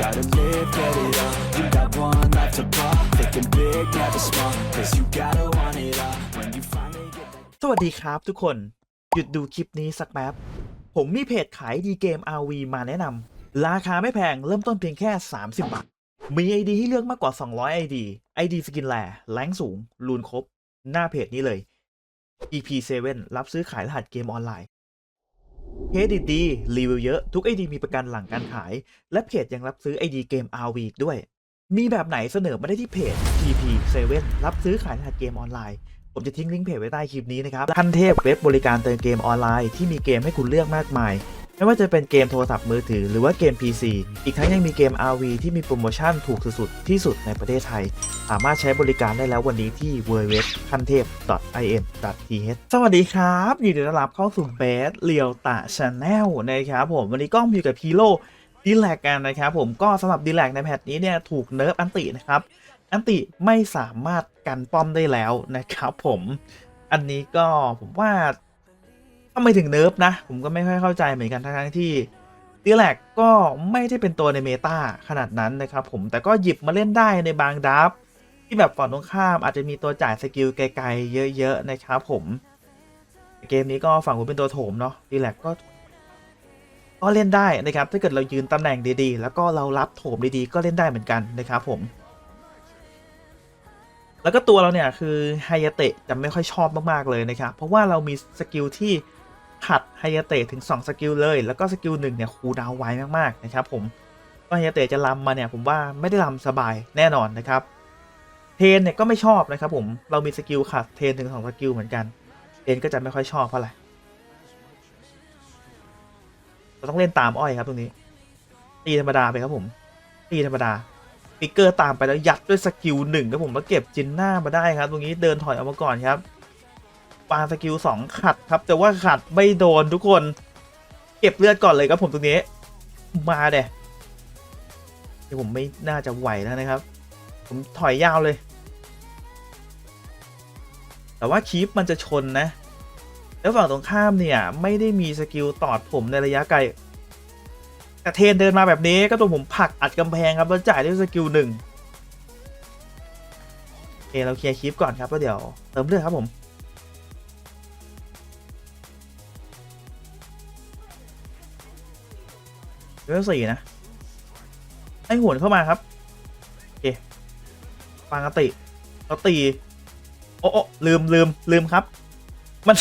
Try to live, get it up. You got one life to ball. Thinking big, never small. Cause you gotta want it all. When you finally get that. สวัสดีครับทุกคน หยุดดูคลิปนี้สักแป๊บ ผมมีเพจขายดีเกม RV มาแนะนำ ราคาไม่แพง เริ่มต้นเพียงแค่ 30 บาท มี ID ให้เลือกมากกว่า 200 ID ID สกินแลแรงสูง รูนครบ หน้าเพจนี้เลย EP7 รับซื้อขายรหัสเกมออนไลน์ เครดิตดีรีวิวเยอะทุกไอดีมีประกันหลังการขาย และเพจยังรับซื้อไอดีเกม RV อีกด้วย มีแบบไหนเสนอมาได้ที่เพจ TP7 รับซื้อขายรหัสเกมออนไลน์ ผมจะทิ้งลิงก์เพจไว้ใต้คลิปนี้นะครับขั้นเทพเว็บบริการเติมเกมออนไลน์ที่มีเกมให้คุณเลือกมากมาย ไม่ว่าจะเป็นเกมโทรศัพท์มือถือหรือว่าเกม PC อีกทั้งยังมีเกม RV ที่มีโปรโมชั่นถูกสุดๆที่สุดในประเทศไทย สามารถใช้บริการได้แล้ววันนี้ที่ www คันเทพ .im.th สวัสดีครับยินดีต้อนรับเข้าสู่เบสเรียวตาชาแนลนะครับผมวันนี้ก็อยู่กับฮีโร่ดีแลกกันนะครับผมก็สำหรับดีแลกในแพทนี้เนี่ยถูกเนิร์ฟอันตินะครับอันติไม่สามารถกันป้อมได้แล้วนะครับผมอันนี้ก็ผมว่า ทำไมถึงเนิร์ฟนะ ผมก็ไม่ค่อยเข้าใจเหมือนกันทั้งที่ดีแลกก็ไม่ได้เป็นตัวในเมตาขนาดนั้นนะครับผมแต่ก็หยิบมาเล่นได้ในบางดับ ที่แบบฝั่งตรงข้ามอาจจะมีตัวจ่ายสกิลไกลๆเยอะๆนะครับผม เกมนี้ก็ฝั่งผมเป็นตัวโถมเนาะดีแลกก็ก็เล่นได้นะครับ ถ้าเกิดเรายืนตำแหน่งดีๆ แล้วก็เรารับโถมดีๆ ก็เล่นได้เหมือนกันนะครับผม แล้วก็ตัวเราเนี่ยคือไฮยาเตะจะไม่ค่อยชอบมากๆเลยนะครับ เพราะว่าเรามีสกิลที่ ขัดไฮยาเตะถึง 2 สกิลเลย แล้วก็สกิลหนึ่งเนี่ยคูลดาวไวมากๆนะครับผมก็ไฮยาเตะจะลำมาเนี่ยผมว่าไม่ได้ลำสบายแน่นอนนะครับเทนเนี่ยก็ไม่ชอบนะครับผมเรามีสกิลขัดเทนถึง 2 สกิลเหมือนกันเทนก็จะไม่ค่อยชอบเท่าไหร่เราต้องเล่นตามอ้อยครับตรงนี้ตีธรรมดาไปครับผมตีธรรมดาปิกเกอร์ตามไปแล้วยัดด้วยสกิลหนึ่งครับผมแล้วเก็บจินหน้ามาได้ครับ ตรงนี้เดินถอยออกมาก่อนครับ ปาสกิลสองขัดครับ แต่ว่าขัดไม่โดนทุกคน เก็บเลือดก่อนเลยครับผมตรงนี้ มาเด้เดี๋ยวผมไม่น่าจะไหวแล้วนะครับ ผมถอยยาวเลย แต่ว่าคีปมันจะชนนะ แล้วฝั่งตรงข้ามเนี่ย ไม่ได้มีสกิลตอดผมในระยะไกลแต่เทนเดินมาแบบนี้ก็ตัวผมผลักอัดกำแพงครับแล้วจ่ายด้วยสกิลหนึ่งโอเคเราเคลียร์คลิปก่อนครับแล้วเดี๋ยวเติมเลือดครับผม เลเวลสี่นะไอหวนเข้ามาครับโอเคปางกติเราตี โอ้โอลืมลืมลืมครับ มัน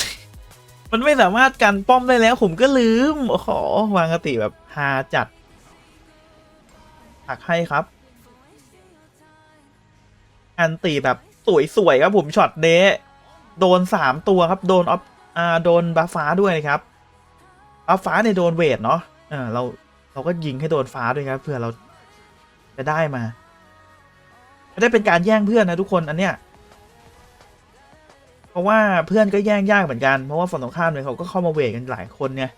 มันไม่สามารถกันป้อมได้แล้ว ผมก็ลืม โอ้โหวางกติแบบฮาจัดหักให้ครับ อันตีแบบสวยๆครับผมช็อตเดโดนสามตัวครับ โดนออฟอ่าโดนบัฟฟ้าด้วยนะครับบัฟฟ้าเนี่ยโดนเวทเนาะอ่าเรา เราก็ยิงให้โดนฟ้าด้วยครับเพื่อเราจะได้มาไม่ได้เป็นการแย่งเพื่อนนะทุกคนอันเนี้ยเพราะว่าเพื่อนก็แย่งยากเหมือนกันเพราะว่าฝั่งตรงข้ามเนี่ยเขาก็เข้ามาเวทกันหลายคนเนี่ย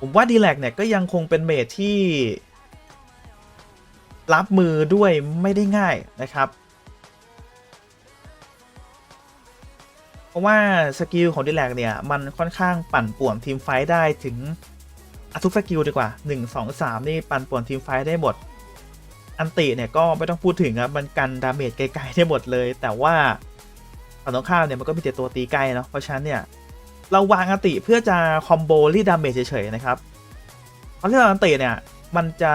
ผมว่าดีแลกเนี่ยก็ยังคงเป็นเมทที่ รับมือด้วยไม่ได้ง่ายนะครับ ราะว่าสกิลของดีแลกเนี่ย มันค่อนข้างปั่นป่วนทีมไฟได้ถึงทุกสกิลดีกว่า 1 2 3 นี่ปั่นป่วนทีมไฟได้หมด อันติเนี่ยก็ไม่ต้องพูดถึงครับมันกันดาเมจไกลๆได้หมดเลย แต่ว่าฝั่งตรงข้ามเนี่ยมันก็มีแต่ตัวตีใกลเนาะเพราะฉะนั้นเนี่ยเราวางอันติเพื่อจะคอมโบรีดาเมจเฉยๆนะครับตอนที่เราอันติเนี่ยมันจะ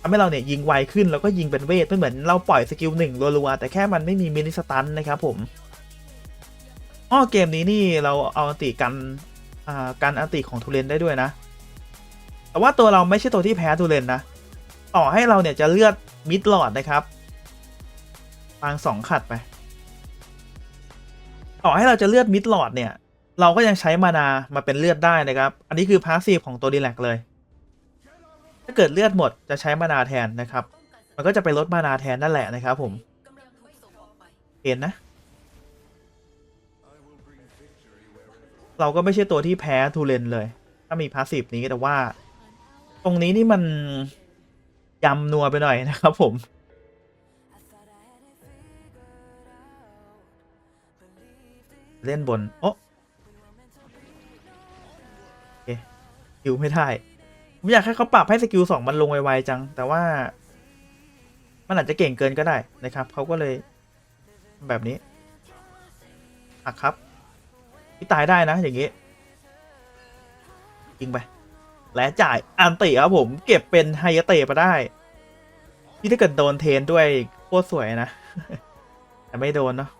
ทำให้เราเนี่ยยิงไวขึ้นแล้วก็ยิงเป็นเวทไม่เหมือนเราปล่อยสกิลหนึ่งรัวๆแต่แค่มันไม่มีมินิสตันนะครับผม อ้อเกมนี้นี่เราเอาอันติกันอ่ากันอันติของทูเรนได้ด้วยนะ แต่ว่าตัวเราไม่ใช่ตัวที่แพ้ทูเรนนะ ต่อให้เราเนี่ยจะเลือดมิดหลอดนะครับปางสองขัดไป ต่อให้เราจะเลือดมิดหลอดเนี่ย เราก็ยังใช้มานามาเป็นเลือดได้นะครับ อันนี้คือพาสซีฟของตัวดีแลกเลย ถ้าเกิดเลือดหมดจะใช้มานาแทนนะครับ มันก็จะไปลดมานาแทนนั่นแหละนะครับผมเห็นนะ เราก็ไม่ใช่ตัวที่แพ้ทูเลนเลย ถ้ามีพาสซีฟนี้แต่ว่า ตรงนี้นี่มันยำนัวไปหน่อยนะครับผม เล่นบน โอะโอเคคิวไม่ได้ ผมอยากให้เขาปรับให้สกิลสองมันลงไวๆจัง แต่ว่า มันอาจจะเก่งเกินก็ได้นะครับ เขาก็เลยแบบนี้อะครับ ที่ตายได้นะอย่างนี้ยิงไป และจ่ายอันติครับผม เก็บเป็นไฮยเตะมาได้ที่ถ้าเกิดโดนเทนด้วยโคตรสวยนะ แต่ไม่โดนเนาะ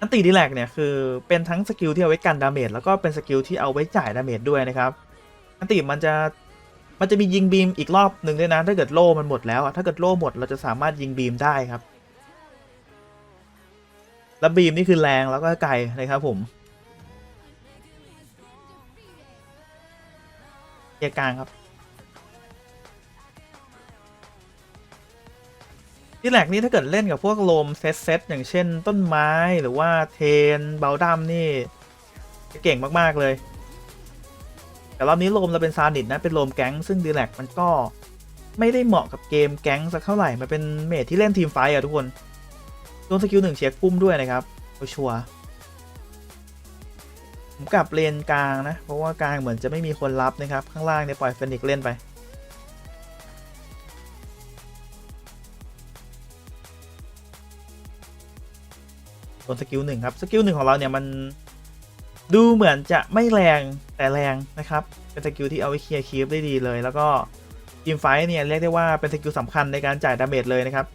อันติดีแลกเนี่ยคือเป็นทั้งสกิลที่เอาไว้กันดาเมจแล้วก็เป็นสกิลที่เอาไว้จ่ายดาเมจด้วยนะครับอันติมันจะมันจะมียิงบีมอีกรอบหนึ่งด้วยนะถ้าเกิดโล่มันหมดแล้วอะถ้าเกิดโล่หมดเราจะสามารถยิงบีมได้ครับ แล้วบีมนี่คือแรงแล้วก็ไกลนะครับผมเกียร์กลางครับที่แหลกนี่ถ้าเกิดเล่นกับพวกโลมเซตเซตอย่างเช่นต้นไม้หรือว่าเทนเบลดัมนี่ จะเก่งมาก ๆ เลย แต่รอบนี้โลมเราเป็นซาดิสนะ เป็นโลมแก๊ง ซึ่งดีแลกมันก็ไม่ได้เหมาะกับเกมแก๊งสักเท่าไหร่ มันเป็นเมทที่เล่นทีมไฟต์อะทุกคน โดนสกิลหนึ่งเช็คปุ้มด้วยนะครับชัวร์ผมกลับเลนกลางนะ เพราะว่ากลางเหมือนจะไม่มีคนรับนะครับ ข้างล่างเนี่ยปล่อยเฟนิกซ์เล่นไปโดนสกิลหนึ่งครับ สกิลหนึ่งของเราเนี่ยมันดูเหมือนจะไม่แรงแต่แรงนะครับ เป็นสกิลที่เอาไว้เคลียร์คีฟได้ดีเลย แล้วก็ทีมไฟท์เนี่ยเรียกได้ว่าเป็นสกิลสำคัญในการจ่ายดาเมจเลยนะครับ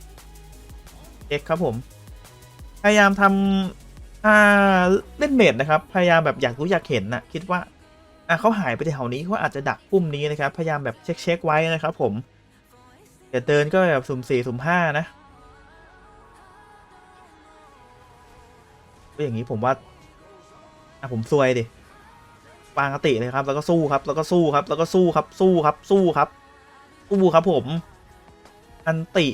เอ็กครับผม พยายามทำอ่าเล่นเมดนะครับ พยายามแบบอยากรู้อยากเห็นนะคิดว่าอะเขาหายไปแถวนี้เขาอาจจะดักปุ่มนี้นะครับ พยายามแบบเช็คเช็คๆไว้นะครับผมอย่เดินก็แบบสุ่มสี่สุ่มห้านะก็อย่างนี้ผมว่าอะผมซวยดิวางกติเลยครับแล้วก็สู้ครับ แล้วก็สู้ครับแล้วก็สู้ครับสู้ครับสู้ครับสู้ครับผม อันติ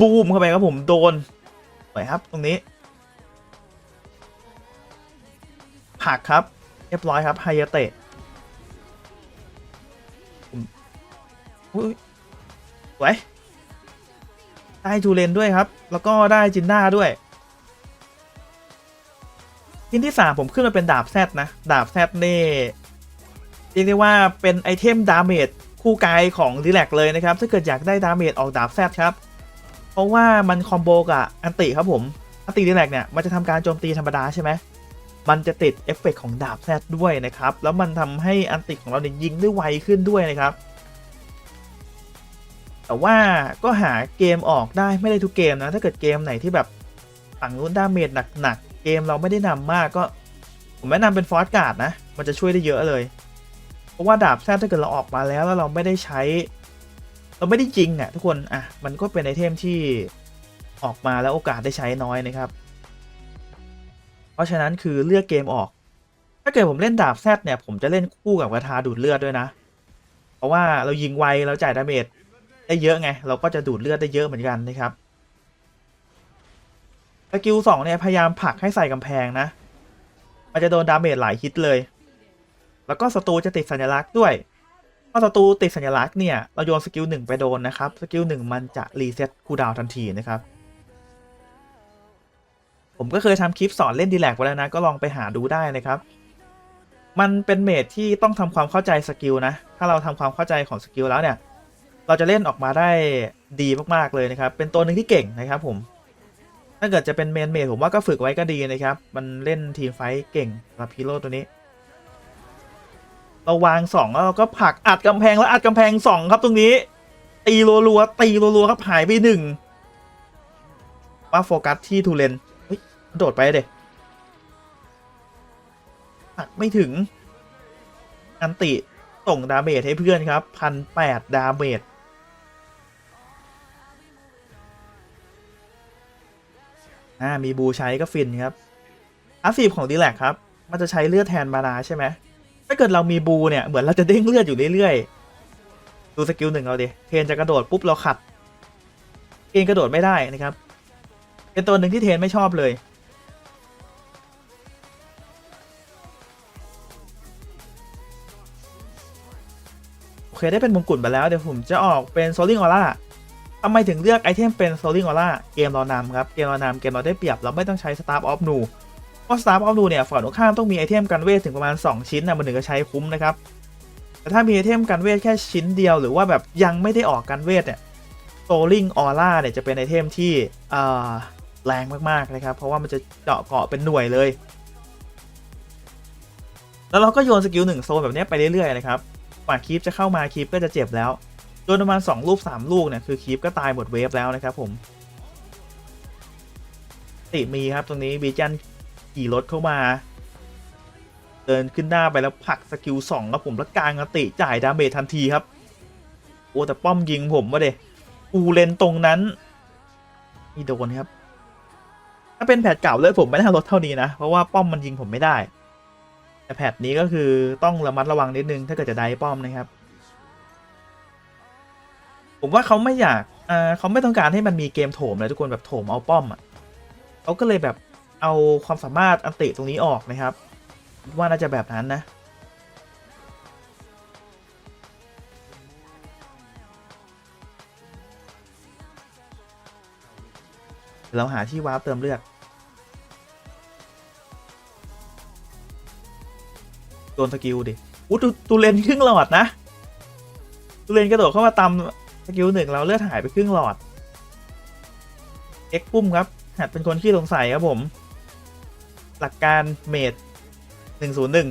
บูมเข้าไปครับผมโดนสวยครับตรงนี้ ผักครับ เรียบร้อยครับไฮยาเตะผมอุ้ยสวยได้จูเลนด้วยครับ แล้วก็ได้จินด้าด้วยชิ้นที่ 3 ผมขึ้นมาเป็นดาบแซดนะ ดาบแซดนี่เรียกได้ว่าเป็นไอเทมดาเมจคู่กายของดีแลกเลยนะครับ ถ้าเกิดอยากได้ดาเมจออกดาบแซดครับ เพราะว่ามันคอมโบกับอันติครับผม อันติดีแลกเนี่ย มันจะทำการโจมตีธรรมดาใช่ไหม มันจะติดเอฟเฟกต์ของดาบแซดด้วยนะครับ แล้วมันทำให้อันติของเราเนี่ยยิงได้ไวขึ้นด้วยนะครับ แต่ว่าก็หาเกมออกได้ไม่ได้ทุกเกมนะ ถ้าเกิดเกมไหนที่แบบฝั่งนู้นดาเมจหนักๆ เกมเราไม่ได้นำมากก็ ผมแนะนำเป็นฟอร์สการ์ดนะ มันจะช่วยได้เยอะเลย เพราะว่าดาบแซดถ้าเกิดเราออกมาแล้วแล้วเราไม่ได้ใช้ เราไม่ได้จริงอะทุกคน อะ มันก็เป็นไอเทมที่ออกมาแล้วโอกาสได้ใช้น้อยนะครับ เพราะฉะนั้นคือเลือกเกมออก ถ้าเกิดผมเล่นดาบแซดเนี่ยผมจะเล่นคู่กับกระทาดูดเลือดด้วยนะ เพราะว่าเรายิงไวเราจ่ายดาเมจได้เยอะไง เราก็จะดูดเลือดได้เยอะเหมือนกันนะครับสกิลสองเนี่ยพยายามผลักให้ใส่กำแพงนะ มันจะโดนดาเมจหลายฮิตเลย แล้วก็ศัตรูจะติดสัญลักษณ์ด้วยพอศัตรูติดสัญลักษณ์เนี่ย เราโยนสกิลหนึ่งไปโดนนะครับ สกิลหนึ่งมันจะรีเซ็ตคูดาวทันทีนะครับ ผมก็เคยทำคลิปสอนเล่นดีแลกไว้แล้วนะ ก็ลองไปหาดูได้นะครับ มันเป็นเมจที่ต้องทำความเข้าใจสกิลนะ ถ้าเราทำความเข้าใจของสกิลแล้วเนี่ย เราจะเล่นออกมาได้ดีมากๆเลยนะครับ เป็นตัวหนึ่งที่เก่งนะครับผม ถ้าเกิดจะเป็นเมนเมดผมว่าก็ฝึกไว้ก็ดีนะครับ มันเล่นทีมไฟท์เก่งสำหรับฮีโร่ตัวนี้ เราวางสองแล้วเราก็ผลักอัดกำแพงแล้วอัดกำแพงสองครับตรงนี้ ตีรัวๆตีรัวๆครับหายไปหนึ่งว่าโฟกัสที่ทูเลนเโดดไปเด็ผลักไม่ถึง อันติส่งดาเมจให้เพื่อนครับพันแปดดาเมจอ่ามีบูใช้ก็ฟินครับอาฟีฟของดีแลกครับ มันจะใช้เลือดแทนมานาใช่ไหมถ้าเกิดเรามีบูเนี่ย เหมือนเราจะเด้งเลือดอยู่เรื่อยดูสกิลหนึ่งเราดิเทนจะกระโดดปุ๊บเราขัดเองกระโดดไม่ได้นะครับ เป็นตัวหนึ่งที่เทนไม่ชอบเลย เคได้เป็นมงกุฎมาแล้วเดี๋ยวผมจะออกเป็นโซลิงออร่าทำไมถึงเลือกไอเทมเป็นโซลิงออร่าเกมเรานำครับ เกมเรานำเกมเราได้เปรียบเราไม่ต้องใช้สตาร์ of นูเพราะสตาร์ of นูเนี่ยฝั่งตรงข้ามต้องมีไอเทมกันเวทถึงประมาณ 2 ชิ้นนะมันถึงจะใช้คุ้มนะครับแต่ถ้ามีไอเทมกันเวทแค่ชิ้นเดียวหรือว่าแบบยังไม่ได้ออกกันเวทเนี่ยโซลิงออร่าเนี่ยจะเป็นไอเทมที่แรงมากๆนะครับ เพราะว่ามันจะเจาะเกาะเป็นหน่วยเลย แล้วเราก็โยนสกิลหนึ่งโซนแบบนี้ไปเรื่อยๆนะครับ กว่าคีปจะเข้ามาคีปก็จะเจ็บแล้วโดนประมาณ2ลูก3 ลูกเนี่ยคือคีปก็ตายหมดเวฟแล้วนะครับผม ติมีครับตรงนี้บีจันขี่รถเข้ามา เดินขึ้นหน้าไปแล้วผลักสกิล2ครับผมแล้วกลางอติจ่ายดาเมจทันทีครับโอ้แต่ป้อมยิงผมมาเดปูเลนตรงนั้นนี่โดนครับ ถ้าเป็นแพทเก่าเลยผมไม่น่าลดเท่านี้นะ เพราะว่าป้อมมันยิงผมไม่ได้ แต่แพทนี้ก็คือต้องระมัดระวังนิดนึงถ้าเกิดจะได้ป้อมนะครับ ผมว่าเขาไม่อยากอ่าเขาไม่ต้องการให้มันมีเกมโถมเลยทุกคนแบบโถมเอาป้อมอะเขาก็เลยแบบเอาความสามารถอันติตรงนี้ออกนะครับ ว่าน่าจะแบบนั้นนะเดี๋ยวเราหาที่วาร์ปเติมเลือด โดนสกิลดิอู้ตูตูเลนครึ่งหลอดนะตูเลนกระโดดเข้ามาตำสกิลหนึ่งเราเลือดหายไปครึ่งหลอด เอ็กปุ้มครับ หัดเป็นคนขี้สงสัยครับผม หลักการเมดหนึ่งศูนย์หนึ่ง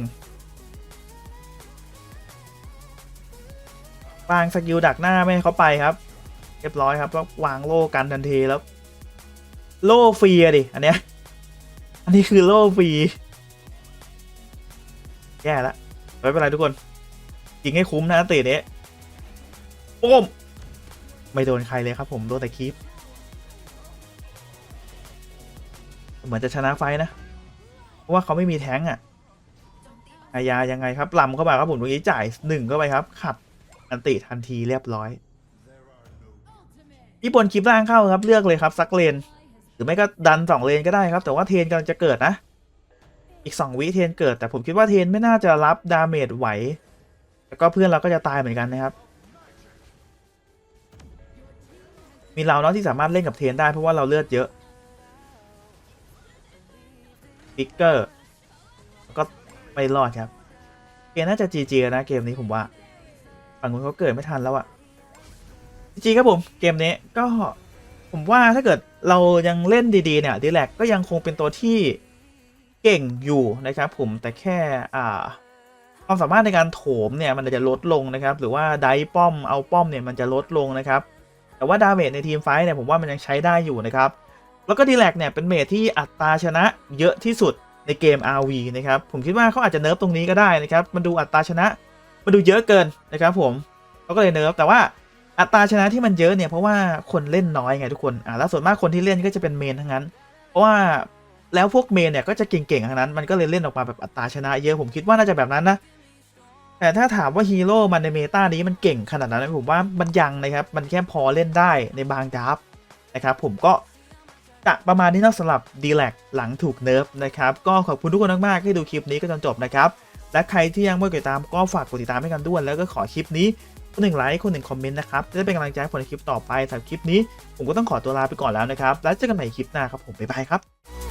วางสกิลดักหน้าไม่ให้เขาไปครับ เรียบร้อยครับแล้ววางโล่กันทันทีแล้ว โล่ฟรีอะดิ อันเนี้ย อันนี้คือโล่ฟรี แย่ละไม่เป็นไรทุกคนยิงให้คุ้มนะตีนี้ปุ้มไม่โดนใครเลยครับผมโดนแต่คีปเหมือนจะชนะไฟนะ เพราะว่าเขาไม่มีแท้งอะอายายังไงครับลำเข้ามาครับผมตรงนี้จ่ายหนึ่งเข้าไปครับ ขัดอันติทันทีเรียบร้อยญี่ปุ่นคลิปล่างเข้าครับเลือกเลยครับซักเลน หรือไม่ก็ดันสองเลนก็ได้ครับ แต่ว่าเทนกำลังจะเกิดนะ อีกสองวิเทนเกิด แต่ผมคิดว่าเทนไม่น่าจะรับดาเมจไหว แล้วก็เพื่อนเราก็จะตายเหมือนกันนะครับ มีเราเนาะที่สามารถเล่นกับเทนได้เพราะว่าเราเลือดเยอะฟิกเกอร์ก็ไม่รอดครับเกมน่าจะ GG นะเกมนี้ผมว่าฝั่งนู้นเขาเกิดไม่ทันแล้วอะ GG ครับผมเกมนี้ก็ผมว่าถ้าเกิดเรายังเล่นดีๆเนี่ยดีแลกก็ยังคงเป็นตัวที่ เก่งอยู่นะครับผมแต่แค่อ่าความสามารถในการโถมเนี่ยมันจะลดลงนะครับ หรือว่าไดป้อมเอาป้อมเนี่ยมันจะลดลงนะครับ แต่ว่าดาเมจในทีมไฟท์เนี่ยผมว่ามันยังใช้ได้อยู่นะครับ แล้วก็ดีแลกเนี่ยเป็นเมจที่อัตราชนะเยอะที่สุดในเกม RV นะครับ ผมคิดว่าเขาอาจจะเนิร์ฟตรงนี้ก็ได้นะครับ มันดูอัตราชนะมันดูเยอะเกินนะครับ ผมเขาก็เลยเนิร์ฟแต่ว่าอัตราชนะที่มันเยอะเนี่ยเพราะว่าคนเล่นน้อยไงทุกคนอ่าแล้วส่วนมากคนที่เล่นก็จะเป็นเมนทั้งนั้น เพราะว่า แล้วพวกเมนเนี่ยก็จะเก่งๆทั้งนั้น มันก็เลยเล่นออกมาแบบอัตราชนะเยอะผมคิดว่าน่าจะแบบนั้นนะ แต่ถ้าถามว่าฮีโร่มันในเมตานี้มันเก่งขนาดนั้นไหมผมว่ามันยังนะครับ มันแค่พอเล่นได้ในบางดับนะครับ ผมก็จะประมาณนี้นะสำหรับดีแลกหลังถูกเนิร์ฟนะครับ ก็ขอบคุณทุกคนมากๆที่ดูคลิปนี้ก็จนจบนะครับ และใครที่ยังไม่กดติดตามก็ฝากกดติดตามให้กันด้วย แล้วก็ขอคลิปนี้คนหนึ่งไลค์คนหนึ่งคอมเมนต์นะครับจะได้เป็นกำลังใจให้ผมในคลิปต่อไปสำหรับคลิปนี้ ผมก็ต้องขอตัวลาไปก่อนแล้วนะครับ แล้วเจอกันใหม่คลิปหน้าครับผมบ๊ายบายครับ